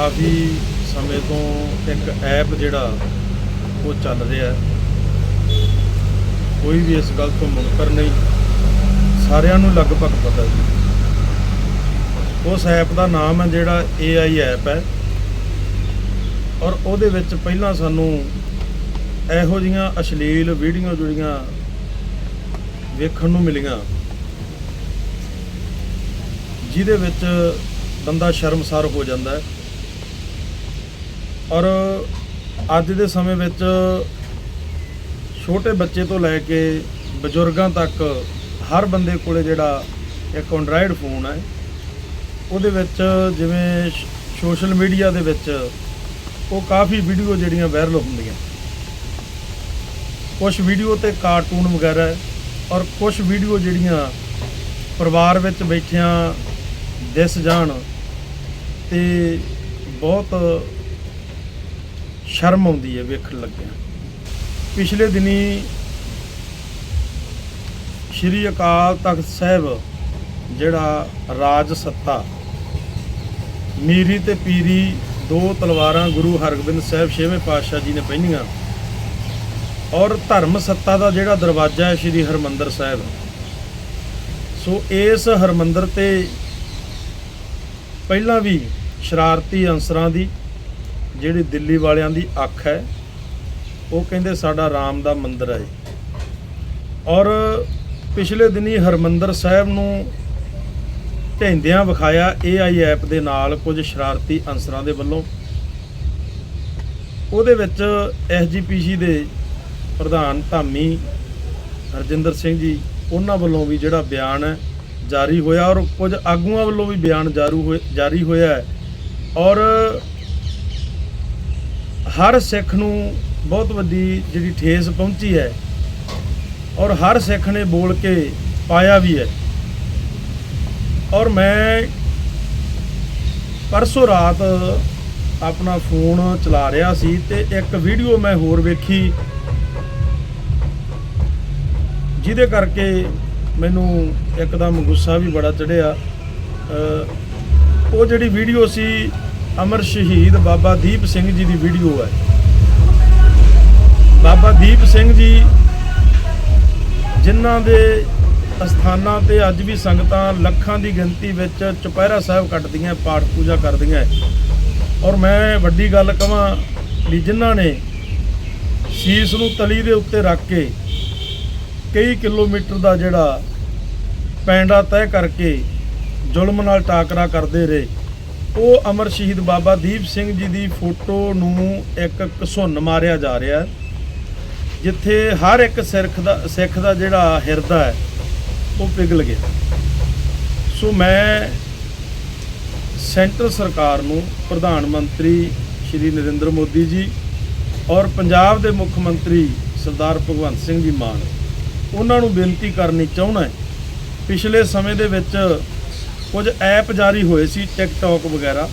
ਕਾਫੀ ਸਮੇਂ ਤੋਂ ਇੱਕ ਐਪ ਜਿਹੜਾ ਉਹ ਚੱਲ ਰਿਹਾ ਕੋਈ ਵੀ ਇਸ ਗੱਲ ਤੋਂ ਮੁਨਕਰ ਨਹੀਂ। ਸਾਰਿਆਂ ਨੂੰ ਲਗਭਗ ਪਤਾ ਜੀ। ਉਸ ਐਪ ਦਾ ਨਾਮ ਹੈ ਜਿਹੜਾ AI ਐਪ ਹੈ। ਔਰ ਉਹਦੇ ਵਿੱਚ ਪਹਿਲਾਂ ਸਾਨੂੰ ਇਹੋ ਜੀਆਂ ਅਸ਼ਲੀਲ ਵੀਡੀਓ ਜਿਹੜੀਆਂ ਵੇਖਣ ਨੂੰ ਮਿਲੀਆਂ, ਜਿਹਦੇ ਵਿੱਚ ਬੰਦਾ ਸ਼ਰਮਸਾਰ ਹੋ ਜਾਂਦਾ ਹੈ। ਔਰ ਅੱਜ ਦੇ ਸਮੇਂ ਵਿੱਚ ਛੋਟੇ ਬੱਚੇ ਤੋਂ ਲੈ ਕੇ ਬਜ਼ੁਰਗਾਂ ਤੱਕ ਹਰ ਬੰਦੇ ਕੋਲੇ ਜਿਹੜਾ ਇੱਕ ਐਂਡਰਾਇਡ ਫੋਨ ਹੈ, ਉਹਦੇ ਵਿੱਚ ਜਿਵੇਂ ਸੋਸ਼ਲ ਮੀਡੀਆ ਦੇ ਵਿੱਚ ਉਹ ਕਾਫੀ ਵੀਡੀਓ ਜਿਹੜੀਆਂ ਵਾਇਰਲ ਹੁੰਦੀਆਂ। ਕੁਝ ਵੀਡੀਓ ਤੇ ਕਾਰਟੂਨ ਵਗੈਰਾ ਔਰ ਕੁਝ ਵੀਡੀਓ ਜਿਹੜੀਆਂ ਪਰਿਵਾਰ ਵਿੱਚ ਬੈਠਿਆਂ ਦਿਸ ਜਾਣ ਤੇ ਬਹੁਤ ਸ਼ਰਮ ਆਉਂਦੀ ਹੈ ਵੇਖਣ ਲੱਗਿਆ। ਪਿਛਲੇ ਦਿਨੀ ਸ਼੍ਰੀ ਅਕਾਲ ਤਖਤ ਸਾਹਿਬ ਜਿਹੜਾ ਰਾਜ ਸੱਤਾ, ਮੀਰੀ ਤੇ ਪੀਰੀ ਦੋ ਤਲਵਾਰਾਂ ਗੁਰੂ ਹਰਗੋਬਿੰਦ ਸਾਹਿਬ ਛੇਵੇਂ ਪਾਤਸ਼ਾਹ ਜੀ ਨੇ ਪਹਿਨੀਆਂ ਔਰ ਧਰਮ ਸੱਤਾ ਦਾ ਜਿਹੜਾ ਦਰਵਾਜ਼ਾ ਹੈ ਸ਼੍ਰੀ ਹਰਮੰਦਰ ਸਾਹਿਬ। ਸੋ ਇਸ ਹਰਮੰਦਰ ਤੇ ਪਹਿਲਾਂ ਵੀ ਸ਼ਰਾਰਤੀ ਅੰਸਰਾਂ ਦੀ ਜਿਹੜੀ ਦਿੱਲੀ ਵਾਲਿਆਂ ਦੀ ਅੱਖ ਹੈ, ਉਹ ਕਹਿੰਦੇ ਸਾਡਾ ਰਾਮ ਦਾ ਮੰਦਿਰ ਹੈ ਔਰ ਪਿਛਲੇ ਦਿਨੀ ਹਰਮੰਦਰ ਸਾਹਿਬ ਨੂੰ ਢੈਂਦਿਆਂ ਵਿਖਾਇਆ AI ਐਪ ਦੇ ਨਾਲ ਕੁਝ ਸ਼ਰਾਰਤੀ ਅਨਸਰਾਂ ਦੇ ਵੱਲੋਂ। ਉਹਦੇ ਵਿੱਚ SGPC ਦੇ ਪ੍ਰਧਾਨ ਧਾਮੀ ਹਰਜਿੰਦਰ ਸਿੰਘ ਜੀ, ਉਹਨਾਂ ਵੱਲੋਂ ਵੀ ਜਿਹੜਾ ਬਿਆਨ ਹੈ ਜਾਰੀ ਹੋਇਆ ਔਰ ਕੁਝ ਆਗੂਆਂ ਵੱਲੋਂ ਵੀ ਬਿਆਨ ਜਾਰੂ ਹੋਏ, ਜਾਰੀ ਹੋਇਆ ਹੈ। ਔਰ ਹਰ ਸਿੱਖ ਨੂੰ ਬਹੁਤ ਵੱਡੀ ਜਿਹੜੀ ਠੇਸ ਪਹੁੰਚੀ ਹੈ ਔਰ ਹਰ ਸਿੱਖ ਨੇ ਬੋਲ ਕੇ ਪਾਇਆ ਵੀ ਹੈ। ਔਰ ਮੈਂ ਪਰਸੋਂ ਰਾਤ ਆਪਣਾ ਫੋਨ ਚਲਾ ਰਿਹਾ ਸੀ ਤੇ ਇੱਕ ਵੀਡੀਓ ਮੈਂ ਹੋਰ ਵੇਖੀ, ਜਿਹਦੇ ਕਰਕੇ ਮੈਨੂੰ ਇੱਕਦਮ ਗੁੱਸਾ ਵੀ ਬੜਾ ਚੜਿਆ ਉਹ ਜਿਹੜੀ ਵੀਡੀਓ ਸੀ ਅਮਰ ਸ਼ਹੀਦ ਬਾਬਾ ਦੀਪ ਸਿੰਘ ਜੀ ਦੀ ਵੀਡੀਓ ਹੈ। ਬਾਬਾ ਦੀਪ ਸਿੰਘ ਜੀ ਜਿਨ੍ਹਾਂ ਦੇ ਅਸਥਾਨਾਂ ਤੇ ਅੱਜ ਵੀ ਸੰਗਤਾਂ ਲੱਖਾਂ ਦੀ ਗਿਣਤੀ ਵਿੱਚ ਚੁਪਹਿਰਾ ਸਾਹਿਬ ਕੱਟਦੀਆਂ, ਪਾਠ ਪੂਜਾ ਕਰਦੀਆਂ ਔਰ ਮੈਂ ਵੱਡੀ ਗੱਲ ਕਹਾਂ ਵੀ ਜਿਨ੍ਹਾਂ ਨੇ ਸ਼ੀਸ ਨੂੰ ਤਲੀ ਦੇ ਉੱਤੇ ਰੱਖ ਕੇ ਕਈ ਕਿਲੋਮੀਟਰ ਦਾ ਜਿਹੜਾ ਪੈਂਡਾ ਤੈਅ ਕਰਕੇ ਜ਼ੁਲਮ ਨਾਲ ਟਾਕਰਾ ਕਰਦੇ ਰਹੇ ਉਹ ਅਮਰ ਸ਼ਹੀਦ ਬਾਬਾ ਦੀਪ ਸਿੰਘ ਜੀ ਦੀ ਫੋਟੋ ਨੂੰ ਇੱਕ ਘਸੁੰਨ ਮਾਰਿਆ ਜਾ ਰਿਹਾ ਜਿੱਥੇ ਹਰ ਇੱਕ ਸਿੱਖ ਦਾ ਸਿੱਖ ਦਾ ਜਿਹੜਾ ਹਿਰਦਾ ਹੈ, ਉਹ ਪਿਘਲ ਗਿਆ। ਸੋ ਮੈਂ ਸੈਂਟਰ ਸਰਕਾਰ ਨੂੰ, ਪ੍ਰਧਾਨ ਮੰਤਰੀ ਸ਼੍ਰੀ ਨਰਿੰਦਰ ਮੋਦੀ ਜੀ ਔਰ ਪੰਜਾਬ ਦੇ ਮੁੱਖ ਮੰਤਰੀ ਸਰਦਾਰ ਭਗਵੰਤ ਸਿੰਘ ਜੀ ਮਾਨ, ਉਹਨਾਂ ਨੂੰ ਬੇਨਤੀ ਕਰਨੀ ਚਾਹੁੰਦਾ ਪਿਛਲੇ ਸਮੇਂ ਦੇ ਵਿੱਚ ਕੁਝ ਐਪ ਜਾਰੀ ਹੋਏ ਸੀ ਟਿਕਟੌਕ ਵਗੈਰਾ,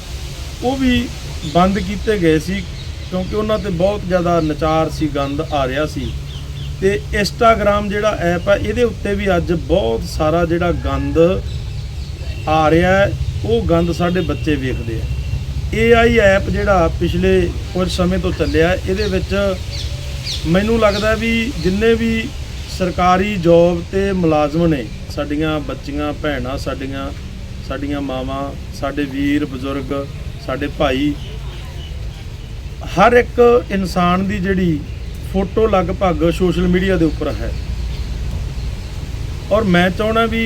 ਉਹ ਵੀ ਬੰਦ ਕੀਤੇ ਗਏ ਸੀ ਕਿਉਂਕਿ ਉਹਨਾਂ ਤੇ ਬਹੁਤ ਜ਼ਿਆਦਾ ਨਚਾਰ ਸੀ, ਗੰਦ ਆ ਰਿਹਾ ਸੀ। ਤੇ ਇੰਸਟਾਗ੍ਰam ਜਿਹੜਾ ਐਪ ਹੈ ਇਹਦੇ ਉੱਤੇ ਵੀ ਅੱਜ ਬਹੁਤ ਸਾਰਾ ਜਿਹੜਾ ਗੰਦ ਆ ਰਿਹਾ ਉਹ ਗੰਦ ਸਾਡੇ ਬੱਚੇ ਵੇਖਦੇ ਆ। AI ਐਪ ਜਿਹੜਾ ਪਿਛਲੇ ਕੁਝ ਸਮੇਂ ਤੋਂ ਚੱਲਿਆ, ਇਹਦੇ ਵਿੱਚ ਮੈਨੂੰ ਲੱਗਦਾ ਵੀ ਜਿੰਨੇ ਵੀ ਸਰਕਾਰੀ ਜੌਬ ਤੇ ਮੁਲਾਜ਼ਮ ਨੇ, ਸਾਡੀਆਂ ਬੱਚੀਆਂ, ਭੈਣਾਂ, ਸਾਡੀਆਂ ਸਾਡੀਆਂ ਮਾਵਾਂ, ਸਾਡੇ ਵੀਰ, ਬਜ਼ੁਰਗ, ਸਾਡੇ ਭਾਈ, ਹਰ ਇੱਕ ਇਨਸਾਨ ਦੀ ਜਿਹੜੀ ਫੋਟੋ ਲਗਭਗ ਸੋਸ਼ਲ ਮੀਡੀਆ ਦੇ ਉੱਪਰ ਹੈ। ਔਰ ਮੈਂ ਚਾਹਣਾ ਵੀ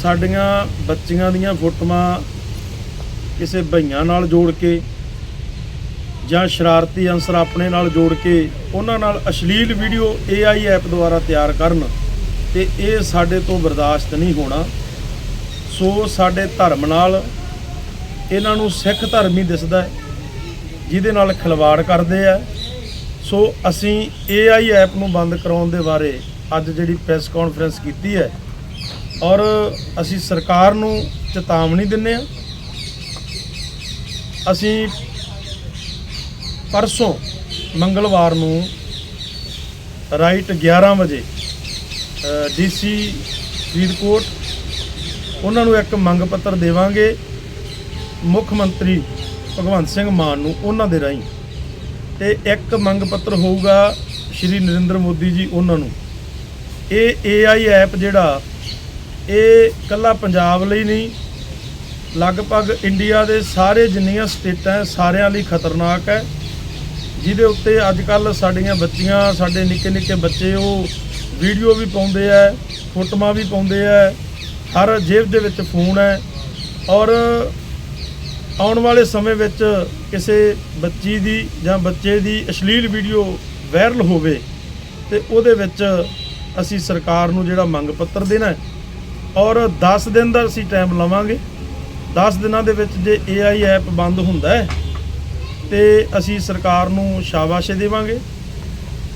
ਸਾਡੀਆਂ ਬੱਚੀਆਂ ਦੀਆਂ ਫੋਟੋਆਂ ਕਿਸੇ ਭਈਆਂ ਨਾਲ ਜੋੜ ਕੇ ਜਾਂ ਸ਼ਰਾਰਤੀ ਅੰਸਰ ਆਪਣੇ ਨਾਲ ਜੋੜ ਕੇ ਉਹਨਾਂ ਨਾਲ ਅਸ਼ਲੀਲ ਵੀਡੀਓ AI ਐਪ ਦੁਆਰਾ ਤਿਆਰ ਕਰਨ ਤੇ ਇਹ ਸਾਡੇ ਤੋਂ ਬਰਦਾਸ਼ਤ ਨਹੀਂ ਹੋਣਾ। ਸੋ ਸਾਡੇ ਧਰਮ ਨਾਲ ਇਹਨਾਂ ਨੂੰ ਸਿੱਖ ਧਰਮ ਹੀ ਦਿਸਦਾ ਹੈ, ਜਿਹਦੇ ਨਾਲ ਖਿਲਵਾੜ ਕਰਦੇ ਆ। ਸੋ ਅਸੀਂ AI ਐਪ ਨੂੰ ਬੰਦ ਕਰਾਉਣ ਦੇ ਬਾਰੇ ਅੱਜ ਜਿਹੜੀ ਪ੍ਰੈਸ ਕਾਨਫਰੰਸ ਕੀਤੀ ਹੈ, ਔਰ ਅਸੀਂ ਸਰਕਾਰ ਨੂੰ ਚੇਤਾਵਨੀ ਦਿੰਨੇ ਆ ਅਸੀਂ ਪਰਸੋਂ ਮੰਗਲਵਾਰ ਨੂੰ ਰਾਈਟ 11 ਵਜੇ ਡੀਸੀ ਫਰੀਦਕੋਟ ਉਹਨਾਂ ਨੂੰ ਇੱਕ ਮੰਗ ਪੱਤਰ ਦੇਵਾਂਗੇ। ਮੁੱਖ ਮੰਤਰੀ ਭਗਵੰਤ ਸਿੰਘ ਮਾਨ ਨੂੰ ਉਹਨਾਂ ਦੇ ਰਾਹੀਂ। ਤੇ ਇੱਕ ਮੰਗ ਪੱਤਰ ਹੋਊਗਾ ਸ਼੍ਰੀ ਨਰਿੰਦਰ ਮੋਦੀ ਜੀ ਉਹਨਾਂ ਨੂੰ। ਇਹ AI ਐਪ ਜਿਹੜਾ, ਇਹ ਕੱਲਾ ਪੰਜਾਬ ਲਈ ਨਹੀਂ, ਲਗਭਗ ਇੰਡੀਆ ਦੇ ਸਾਰੇ ਜਿੰਨੀਆਂ ਸਟੇਟਾਂ ਸਾਰਿਆਂ ਲਈ ਖਤਰਨਾਕ ਹੈ। ਜਿਹਦੇ ਉੱਤੇ ਅੱਜ ਕੱਲ ਸਾਡੀਆਂ ਬੱਚੀਆਂ, ਸਾਡੇ ਨਿੱਕੇ ਨਿੱਕੇ ਬੱਚੇ ਉਹ ਵੀਡੀਓ ਵੀ ਪਾਉਂਦੇ ਆ ਫੋਟੋਆਂ ਵੀ ਪਾਉਂਦੇ ਆ ਹਰ ਜੇਬ ਦੇ ਵਿੱਚ ਫੋਨ ਹੈ ਔਰ ਆਉਣ ਵਾਲੇ ਸਮੇਂ ਵਿੱਚ ਕਿਸੇ ਬੱਚੀ ਦੀ ਜਾਂ ਬੱਚੇ ਦੀ ਅਸ਼ਲੀਲ ਵੀਡੀਓ ਵਾਇਰਲ ਹੋਵੇ ਤੇ ਉਹਦੇ ਵਿੱਚ ਅਸੀਂ ਸਰਕਾਰ ਨੂੰ ਜਿਹੜਾ ਮੰਗ ਪੱਤਰ ਦੇਣਾ ਔਰ 10 ਦਿਨ ਦਾ ਅਸੀਂ ਟਾਈਮ ਲਵਾਂਗੇ। 10 ਦਿਨਾਂ ਦੇ ਵਿੱਚ ਜੇ AI ਐਪ ਬੰਦ ਹੁੰਦਾ ਹੈ, ਤੇ ਅਸੀਂ ਸਰਕਾਰ ਨੂੰ ਸ਼ਾਬਾਸ਼ ਦੇਵਾਂਗੇ।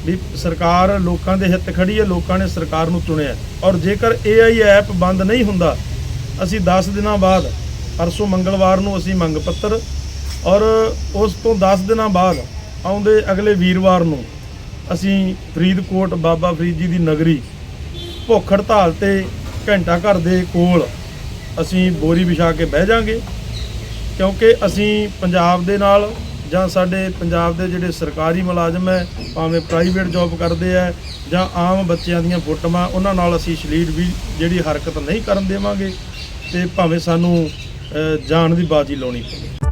ਵੀ ਸਰਕਾਰ ਲੋਕਾਂ ਦੇ ਹਿੱਤ ਖੜੀ ਹੈ, ਲੋਕਾਂ ਨੇ ਸਰਕਾਰ ਨੂੰ ਚੁਣਿਆ ਔਰ ਜੇਕਰ AI ਐਪ ਬੰਦ ਨਹੀਂ ਹੁੰਦਾ, ਅਸੀਂ 10 ਦਿਨਾਂ ਬਾਅਦ, ਪਰਸੋਂ ਮੰਗਲਵਾਰ ਨੂੰ ਅਸੀਂ ਮੰਗ ਪੱਤਰ, ਔਰ ਉਸ ਤੋਂ 10 ਦਿਨਾਂ ਬਾਅਦ ਆਉਂਦੇ ਅਗਲੇ ਵੀਰਵਾਰ ਨੂੰ ਅਸੀਂ ਫਰੀਦਕੋਟ ਬਾਬਾ ਫਰੀਦ ਜੀ ਦੀ ਨਗਰੀ, ਭੁੱਖ ਹੜਤਾਲ ਤੇ ਘੰਟਾ ਘਰ ਦੇ ਕੋਲ ਅਸੀਂ ਬੋਰੀ ਵਿਛਾ ਕੇ ਬਹਿ ਜਾਾਂਗੇ, ਕਿਉਂਕਿ ਅਸੀਂ ਪੰਜਾਬ ਦੇ ਨਾਲ ਜਾਂ ਸਾਡੇ ਪੰਜਾਬ ਦੇ ਜਿਹੜੇ ਸਰਕਾਰੀ ਮੁਲਾਜ਼ਮ ਹੈ ਭਾਵੇਂ ਪ੍ਰਾਈਵੇਟ ਜੌਬ ਕਰਦੇ ਆ ਜਾਂ ਆਮ ਬੱਚਿਆਂ ਦੀਆਂ ਫੋਟੋਆਂ ਉਹਨਾਂ ਨਾਲ ਅਸੀਂ ਸ਼ਲੀਲ ਵੀ ਜਿਹੜੀ ਹਰਕਤ ਨਹੀਂ ਕਰਨ ਦੇਵਾਂਗੇ ਤੇ ਭਾਵੇਂ ਸਾਨੂੰ ਅ, ਜਾਨ ਦੀ ਬਾਜੀ ਲਾਉਣੀ ਪਵੇ।